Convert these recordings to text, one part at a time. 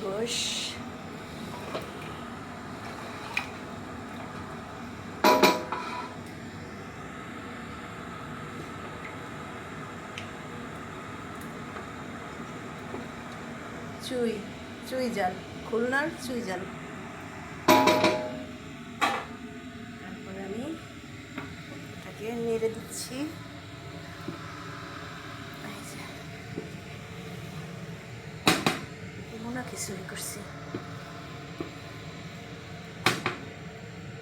গোশ চুই চুই জাল খুলনার চুই জাল তারপরে আমি এটাকে নেড়ে দিচ্ছি এই যে। মোনা খিচুড়ি করছি।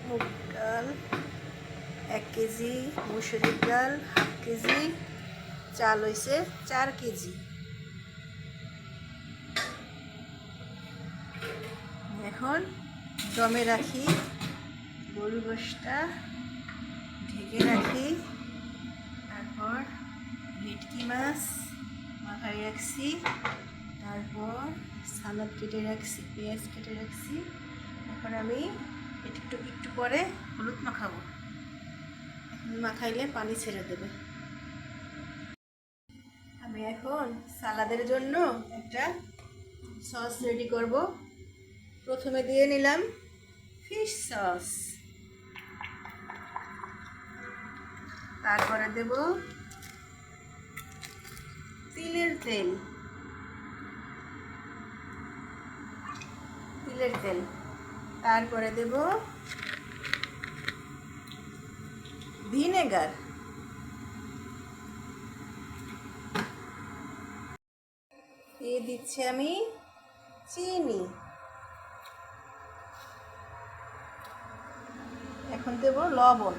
মুগ ডাল, এক কেজি মুসুরির ডাল, হাফ কেজি। চাল হয়েছে চার কেজি। এখন দমে রাখি গরু গোশটা ঢেকে রাখি। তারপর ভেটকি মাছ মাথায় রাখছি। তারপর সালাদ কেটে রাখছি, পেঁয়াজ কেটে রাখছি। এখন আমি একটু একটু পরে হলুদ মাখাবো। মাখাইলে পানি ছেড়ে দেবে। আমি এখন সালাদের জন্য একটা সস রেডি করব। প্রথমে দিয়ে নিলাম ফিশ সস। তারপরে দেব তিলের তেল। তিলের তেল। তারপরে দেব ভিনেগার। দিয়ে দিচ্ছি আমি চিনি। এখন দেব লবণ।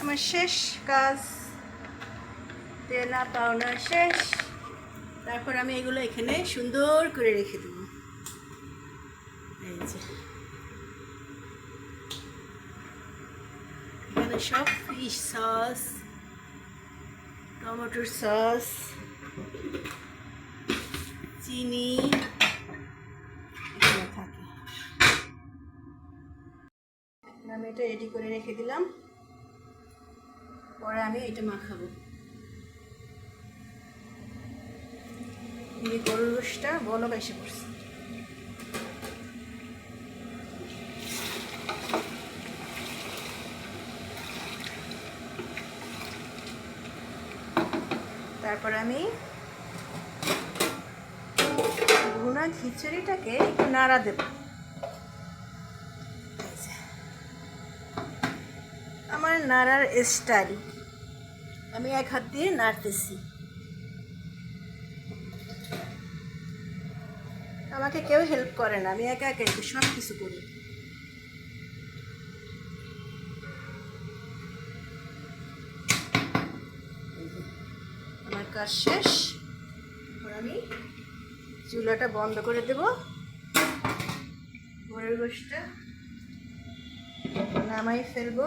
আমার শেষ কাজ। দেনা পাওনা শেষ। তারপর আমি এগুলো এখানে সুন্দর করে রেখে দেবো। এই যে। এখানে সব ফিশ সস টমেটোর সস চিনি এখানে থাকে। আমি এটা রেডি করে রেখে দিলাম। পরে আমি এটা মাখাবো। এই গরুর রসটা বলক এসে পড়ছে। তারপর আমি ভুনা খিচুড়িটাকে একটু নাড়া দেব। আমার নাড়ার স্টাইল আমি এক হাত দিয়ে নাড়তেছি। আমাকে কেউ হেল্প করে না, আমি একা একা সব কিছু করি। আমার কাজ শেষ। এখন আমি চুলাটা বন্ধ করে দেব। ঘরের গোষ্ঠটা নামাই ফেলব।